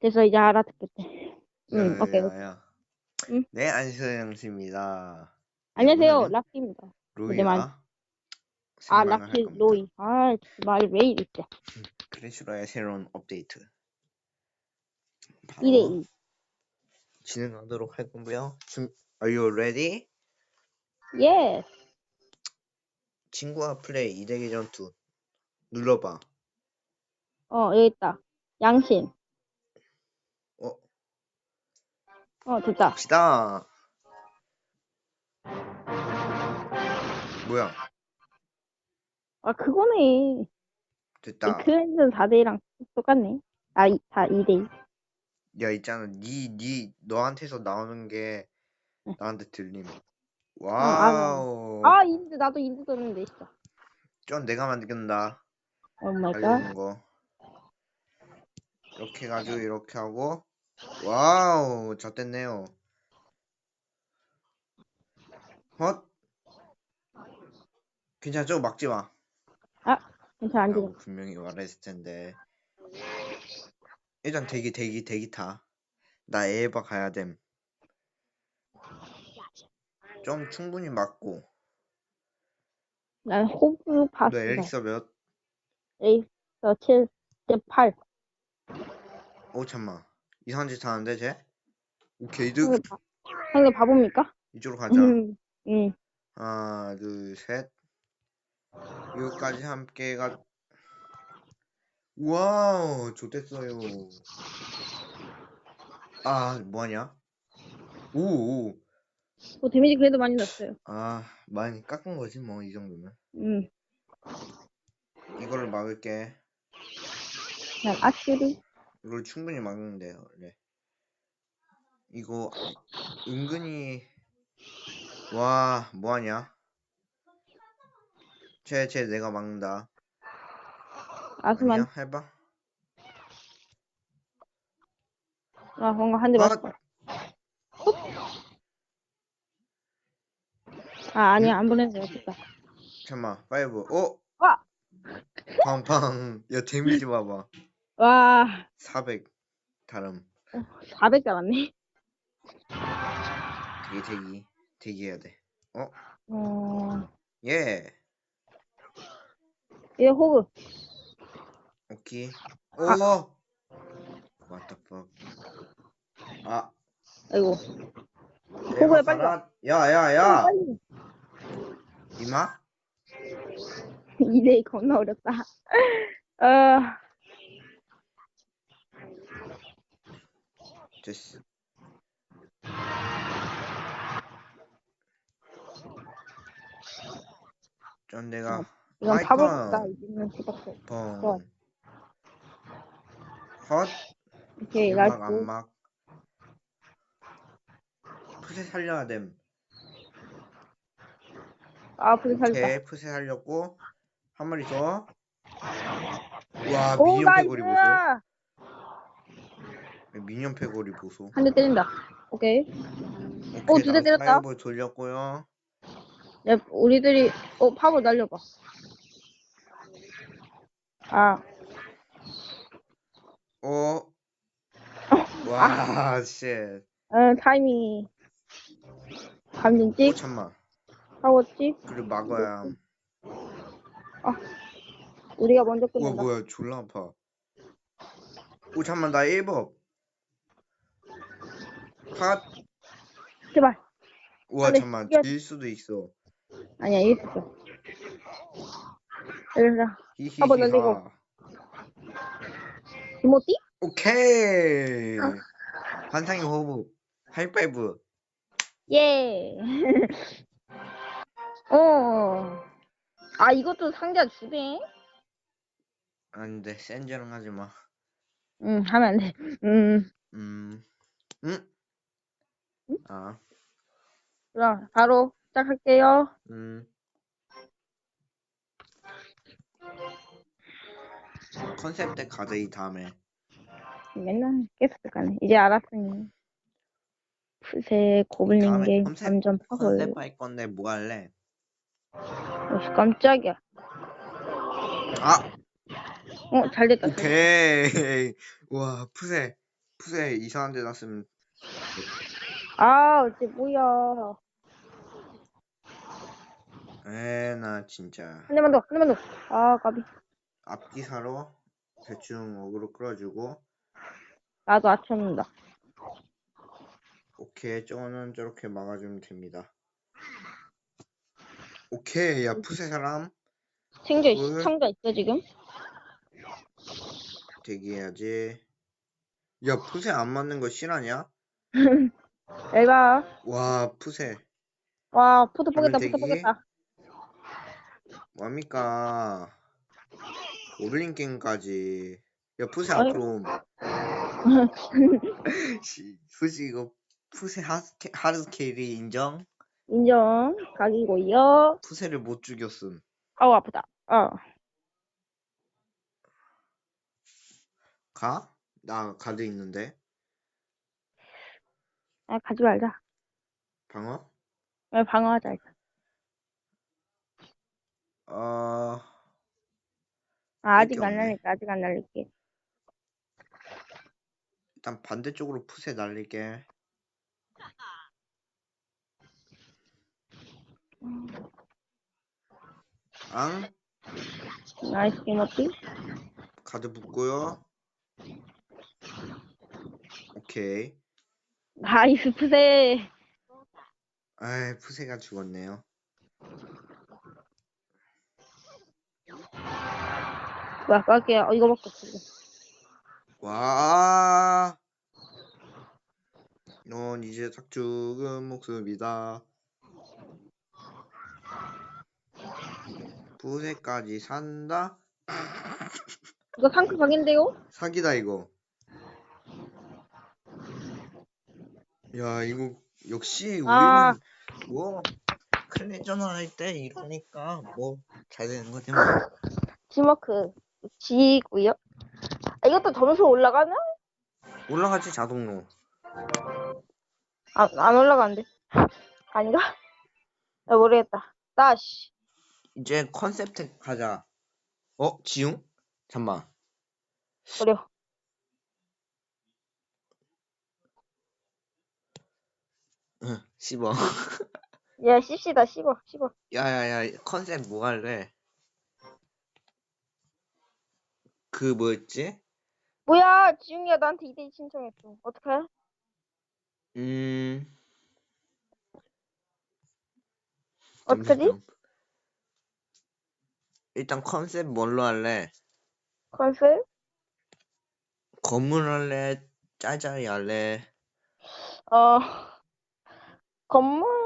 됐어, 이제 알아듣겠대. 응, 오케이. 응? 네 안서영 씨입니다. 안녕하세요, 오늘은 락키입니다. 말- 로이와 아, 락키. 로이. 아, 말이 왜 이래, 진짜. 크래슈라의 새로운 업데이트. 바로 2대2. 진행하도록 할 거고요. 준, Are you ready? 예. 친구와 플레이 2대2 전투. 눌러봐. 어, 여기 있다. 양신. 어, 어, 됐다. 갑시다. 뭐야? 아, 그거네. 됐다. 그랜드 4대1랑 똑같네. 아, 이, 다 2대2. 야 있잖아. 니, 니 너한테서 나오는 게 응. 나한테 들림. 아, 와우. 아, 인드, 나도 인드 떴는데, 진짜. 전 내가 만든다. 오 마이 갓. 알려주는 거. 이렇게 해가지고 이렇게 하고 와우 잘 됐네요. 헛. 저거 막지 마. 괜찮아, 안 라고 되겠다. 분명히 말했을 텐데. 일단 대기 대기 대기 타. 나 에바 가야 됨. 좀 충분히 맞고. 난 호브 파스. 너 엘릭서 몇? 에이서 7, 8. 오 잠만. 이상한 짓 하는데 쟤? 오케이 드 형님, 바- 형님 바보입니까? 이쪽으로 가자. 음, 음. 하나, 둘, 셋. 이거까지 함께 가. 와우, 좋댔어요. 아, 뭐하냐? 오, 오. 뭐 데미지 그래도 많이 났어요. 아, 많이 깎은 거지, 뭐, 이 정도면. 음. 이거를 막을게. 난 아슈리. 이걸 충분히 막는데, 원래. 이거, 은근히, 와, 뭐하냐? 쟤, 쟤 내가 막는다. 아스만. 아니야? 해봐. 아, 뭔가 한대 아, 맞았어. 아, 아니야, 안 보내도 됐다. 잠깐만, 파이브. 어? 와! 팡팡. 야, 데미지 봐봐. 와, 400. 다름. 400 잡았네. 대기, 대기. 대기해야 돼. 어, 예. 이거 호그. 오케이. 오! What the fuck. 아. 아이고. 호구야, 빨리 와. 살아- 야, 야, 야. 빨리. 이마? 2대2 겁나 어렵다. 어, 됐어. 전 내가 이건. 이기는 수밖에. 펑. 좋아. 헛. 오케이, 나이스. 안막. 푸세 살려야 됨. 아, 불 살렸다. 오케이 푸세 살렸고 한 마리 더. 와 나이스! 패거리 보소. 미니언 패거리 보소. 한 대 때린다. 오케이. 오케이, 오, 두대 때렸다. 파이어볼 돌렸고요. 야, 우리들이, 어, 파벌 날려봐. 아, 어. 와 쉣. 어, 타이밍이. 감진 오 찍, 잠만. 파워 찍. 그래 막아야. 함. 우리가 먼저 우와 끝낸다. 뭐야 졸라 아파. 오 잠만 나 1법. 컷. 제발. 우와 빨리 잠만 이겨. 질 수도 있어. 아니야, 이길 수 있어. 얘들아, 한번 날리고. 히히히하. 디모티? 오케이. 환상의 호흡. 하이파이브. 예. 어. 아, 이것도 상자 주네? 안돼 센저랑 하지 마. 응, 하면 안 돼. 음, 음. 음. 응? 아. 그럼 바로 시작할게요. 음. 컨셉 때 가자 이 다음에. 맨날 계속 가네. 이제 알았으니. 푸세, 고블린 다음에 게임, 컨셉- 감전 파벌. 컨셉 할 건데 뭐 할래? 어, 깜짝이야. 아 어, 잘 됐다. 오케이. 와 푸세 푸세 이상한 데다 쓰면 아, 어째 뭐야. 에나 진짜 한 대만 더, 한 대만 더. 아, 까비. 앞기 사러 대충 어그로 끌어주고 나도 아쳤는다. 오케이 저거는 저렇게 막아주면 됩니다 오케이 야 푸세 사람 챙겨, 뭘? 상자 있어, 지금? 대기해야지 야 푸세 안 맞는 거 실화냐? 에바. 와 푸세 와, 화면 포도 대기. 뽀겠다. 뭐합니까 고블린 게임까지 야 푸세. 앞으로 씨, 솔직히 이거 푸세 하스케, 하드스케일이 인정? 인정. 각이고요. 푸세를 못 죽였음 아우, 아프다. 어. 가? 나 가드 있는데 아, 가지 말자. 방어? 왜 방어하자, 일단. 어... 아, 아직 게안 없네. 날릴게, 아직 안 날릴게. 일단 반대쪽으로 푸세 날릴게 앙? 나이스, 김어띠. 가드 붙고요 오케이 나이스, 푸세. 아이 푸세가 죽었네요 뭐야, 깔게. 어, 이거밖에 없어. 와 넌 이제 딱 죽은 목숨이다 푸세까지 산다? 이거 상크 각인데요? 사기다 이거 야 이거 역시 우리는 아. 뭐 클레전을 할때 이러니까 뭐 잘 되는 거지 뭐 지머크. 지고요. 아, 이것도 점수 올라가나? 올라가지 자동으로 안, 안 올라가는데. 아닌가? 나 모르겠다. 나, 씨. 이제 컨셉텍 가자 어? 지웅? 잠만 버려. 씹어 야, 씹시다, 씹어, 씹어. 야야야 컨셉 뭐 할래? 그 뭐였지? 뭐야, 지웅이가 나한테 2대2 신청했어. 어떡해? 음 어떡하지? 잠시만. 일단 컨셉 뭘로 할래? 컨셉? 건물 할래? 짜자리 할래? 어, 건물,